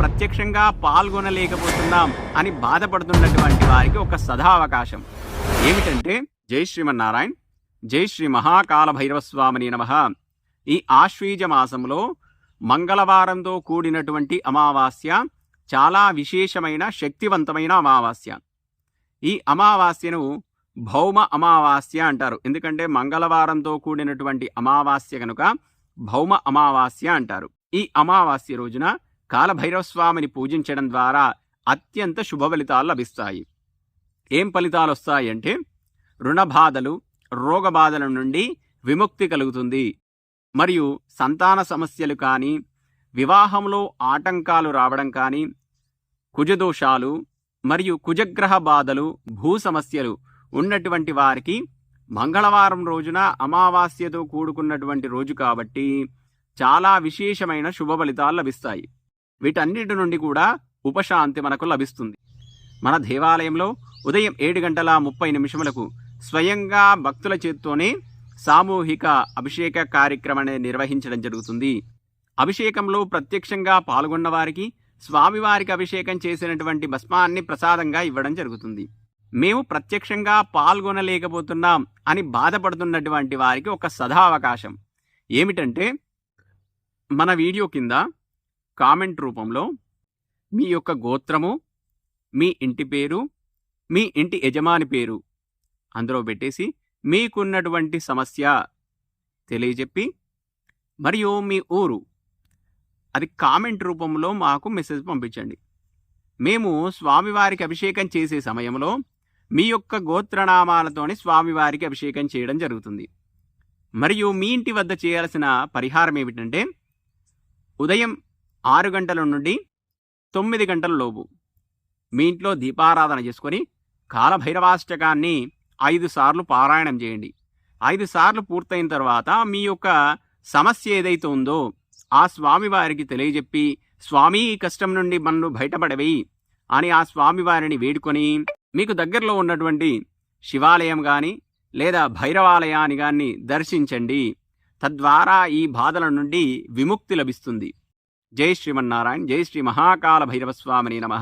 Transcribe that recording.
ప్రత్యక్షంగా పాల్గొనలేకపోతున్నాం అని బాధపడుతున్నటువంటి వారికి ఒక సదావకాశం. ఏమిటంటే జై శ్రీమన్నారాయణ జై శ్రీ మహాకాల భైరవస్వామిని నమ. ఈ ఆశ్వీజ మాసంలో మంగళవారంతో కూడినటువంటి అమావాస్య చాలా విశేషమైన శక్తివంతమైన అమావాస్య. ఈ అమావాస్యను భౌమ అమావాస్య అంటారు. ఎందుకంటే మంగళవారంతో కూడినటువంటి అమావాస్య కనుక భౌమ అమావాస్య అంటారు. ఈ అమావాస్య రోజున కాలభైరవస్వామిని పూజించడం ద్వారా అత్యంత శుభ ఫలితాలు లభిస్తాయి. ఏం ఫలితాలు వస్తాయంటే రుణబాధలు రోగబాధల బాధలు నుండి విముక్తి కలుగుతుంది. మరియు సంతాన సమస్యలు కానీ వివాహంలో ఆటంకాలు రావడం కానీ కుజదోషాలు మరియు కుజగ్రహ బాధలు భూ సమస్యలు ఉన్నటువంటి వారికి మంగళవారం రోజున అమావాస్యతో కూడుకున్నటువంటి రోజు కాబట్టి చాలా విశేషమైన శుభ ఫలితాలు లభిస్తాయి. వీటన్నిటి నుండి కూడా ఉపశాంతి మనకు లభిస్తుంది. మన దేవాలయంలో ఉదయం ఏడు గంటల ముప్పై నిమిషములకు స్వయంగా భక్తుల చేత్తోనే సామూహిక అభిషేక కార్యక్రమాన్ని నిర్వహించడం జరుగుతుంది. అభిషేకంలో ప్రత్యక్షంగా పాల్గొన్న వారికి స్వామివారికి అభిషేకం చేసినటువంటి భస్మాన్ని ప్రసాదంగా ఇవ్వడం జరుగుతుంది. మేము ప్రత్యక్షంగా పాల్గొనలేకపోతున్నాం అని బాధపడుతున్నటువంటి వారికి ఒక సదావకాశం. ఏమిటంటే మన వీడియో కింద కామెంట్ రూపంలో మీ యొక్క గోత్రము మీ ఇంటి పేరు మీ ఇంటి యజమాని పేరు అందులో పెట్టేసి మీకున్నటువంటి సమస్య తెలియజెప్పి మరియు మీ ఊరు అది కామెంట్ రూపంలో మాకు మెసేజ్ పంపించండి. మేము స్వామివారికి అభిషేకం చేసే సమయంలో మీ యొక్క గోత్రనామాలతోని స్వామివారికి అభిషేకం చేయడం జరుగుతుంది. మరియు మీ ఇంటి వద్ద చేయాల్సిన పరిహారం ఏమిటంటే ఉదయం ఆరు గంటల నుండి తొమ్మిది గంటల లోపు. మీ ఇంట్లో దీపారాధన చేసుకొని కాలభైరవాష్టకాన్ని ఐదు సార్లు పారాయణం చేయండి. ఐదు సార్లు పూర్తయిన తర్వాత మీ యొక్క సమస్య ఏదైతే ఉందో ఆ స్వామివారికి తెలియజెప్పి స్వామి ఈ కష్టం నుండి మనను బయటపడవి అని ఆ స్వామివారిని వేడుకొని మీకు దగ్గరలో ఉన్నటువంటి శివాలయం కానీ లేదా భైరవాలయాన్ని కానీ దర్శించండి. తద్వారా ఈ బాధల నుండి విముక్తి లభిస్తుంది. జై శ్రీమన్నారాయణ జై శ్రీ మహాకాల భైరవస్వామిని నమ.